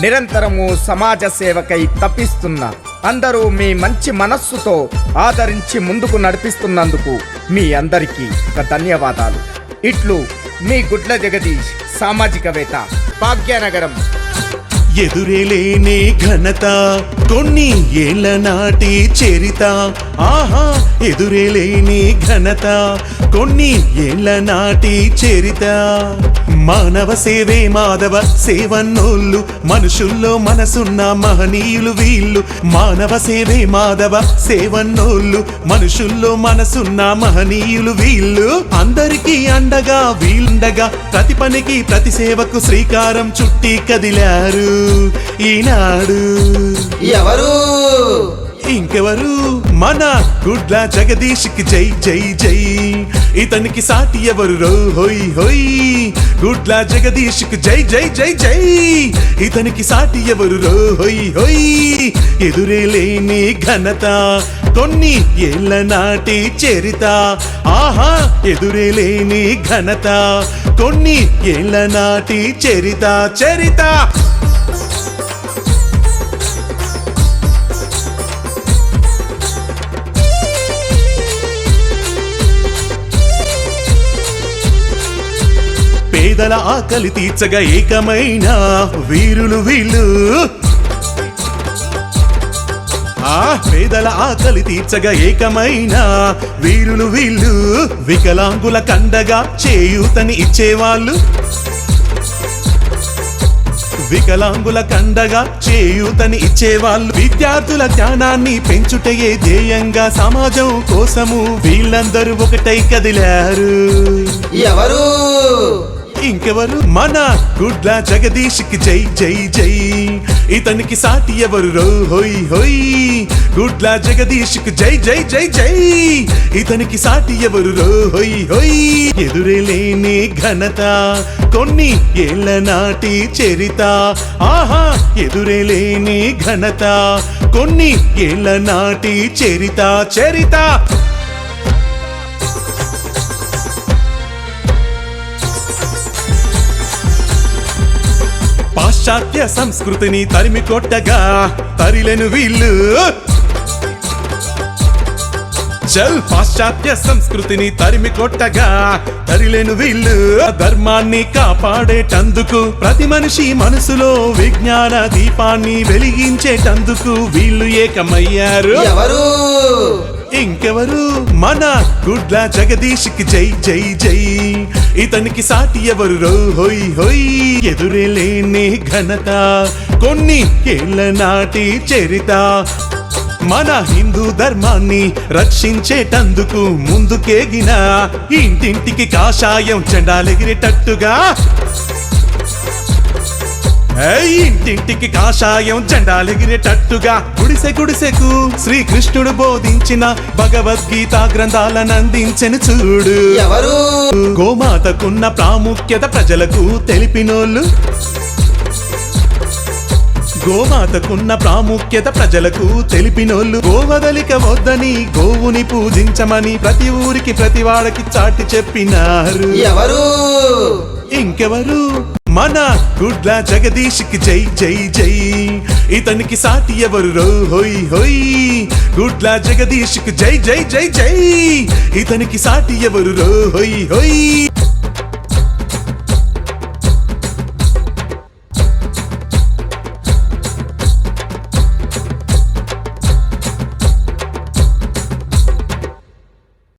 నిరంతరము సమాజ సేవకై తప్పిస్తున్న అందరూ మీ మంచి మనస్సుతో ఆదరించి ముందుకు నడిపిస్తున్నందుకు మీ అందరికీ ఒక ధన్యవాదాలు. ఇట్లు మీ గుడ్ల జగదీష్ సామాజికవేత్త భాగ్యనగరం. ఎదురేలేని ఘనత కొన్ని ఏళ్ళ నాటి చరిత ఆహా ఎదురేలేని ఘనత కొన్ని ఏళ్ళ నాటి చరిత. మానవ సేవే మాధవ సేవన్నోళ్ళు మనుషుల్లో మనసున్న మహనీయులు వీళ్ళు. మానవ సేవే మాధవ సేవన్నోళ్ళు మనుషుల్లో మనసున్న మహనీయులు వీళ్ళు. అందరికీ అండగా వీలుండగా ప్రతి పనికి ప్రతి సేవకు శ్రీకారం చుట్టి కదిలారు ఈనాడు. ఇంకెవరు మన గుడ్ల జగదీష్కి జై జై జై. ఇతనికి సాటి ఎవరు? రో హోయ్ హోయ్. గుడ్ల జగదీష్కి జై జై జై జై. ఇతనికి సాటి ఎవరు? రో హోయ్ హోయ్. ఎదురే లేని ఘనత కొన్ని ఏళ్ళ నాటి చరిత. ఆహా ఎదురే లేని ఘనత కొన్ని ఏళ్ళ నాటి చరిత. చరిత! పేదల ఆకలి తీర్చగా ఏకమైన వీరులు వీళ్ళు. ఆ పేదల ఆకలి తీర్చగా ఏకమైన వీరులు వీళ్ళు. వికలాంగుల కండగా చేయూతని ఇచ్చేవాళ్ళు. వికలాంగుల కండగా చేయూతని ఇచ్చేవాళ్ళు. విద్యార్థుల జ్ఞానాన్ని పెంచుటయే ధ్యేయంగా సమాజం కోసము వీళ్ళందరూ ఒకటై కదిలారు. ఎవరు? ఇంకెవరు? మన గుడ్ల జగదీష్కి జై జై జై. ఇతనికి సాటి ఎవరు? రో హోయ్ హోయ్. గుడ్ల జగదీష్కి జై జై జై జై. ఇతనికి సాటి ఎవరు? రో హోయ్ హోయ్. ఎదురే లేని ఘనత కొన్ని ఏళ్ళ నాటి చరిత. ఆహా ఎదురే లేని ఘనత కొన్ని ఏళ్ళ నాటి చరిత. చరిత! పాశ్చాత్య సంస్కృతిని తరిమి కొట్టగా తరిలెను వీళ్ళు. చల్ పాశ్చాత్య సంస్కృతిని తరిమి కొట్టగా తరిలేను వీళ్ళు. ధర్మాన్ని కాపాడేటందుకు ప్రతి మనిషి మనసులో విజ్ఞాన దీపాన్ని వెలిగించేటందుకు వీళ్ళు ఏకమయ్యారు. ఎవరు? ఇంకెవరు? మన గుడ్ల జగదీష్కి జై జై జై. ఇతనికి సాటి ఎవరు? రో హోయ్ హోయ్. ఎదురే లేని ఘనత కొన్ని ఏళ్ళ నాటి చరిత. మన హిందూ ధర్మాన్ని రక్షించేటందుకు ముందుకేగిన. ఇంటింటికి కాషాయం చెండాలెగిరేటట్టుగా ఇంటింటికి కాషాయం జెండాలెగిరేటట్టుగా గుడిసె గుడిసెకు శ్రీకృష్ణుడు బోధించిన భగవద్గీత గ్రంథాలను అందించెను చూడు. ఎవరు? గోమాతకున్న ప్రాముఖ్యత ప్రజలకు తెలిపినోళ్ళు. గోమాతకున్న ప్రాముఖ్యత ప్రజలకు తెలిపినోళ్ళు. గోవదలిక వద్దని గోవుని పూజించమని ప్రతి ఊరికి ప్రతి వాడకి చాటి చెప్పినారు. ఎవరు? ఇంకెవరు? మన గుడ్ల జగదీష్కి జై జై జై. ఇతనికి సాటి ఎవరు రో హోయ్ హోయ్. గుడ్ల జగదీష్కి జై జై జై జై. ఇతనికి సాటి ఎవరు రో హోయ్ హోయ్.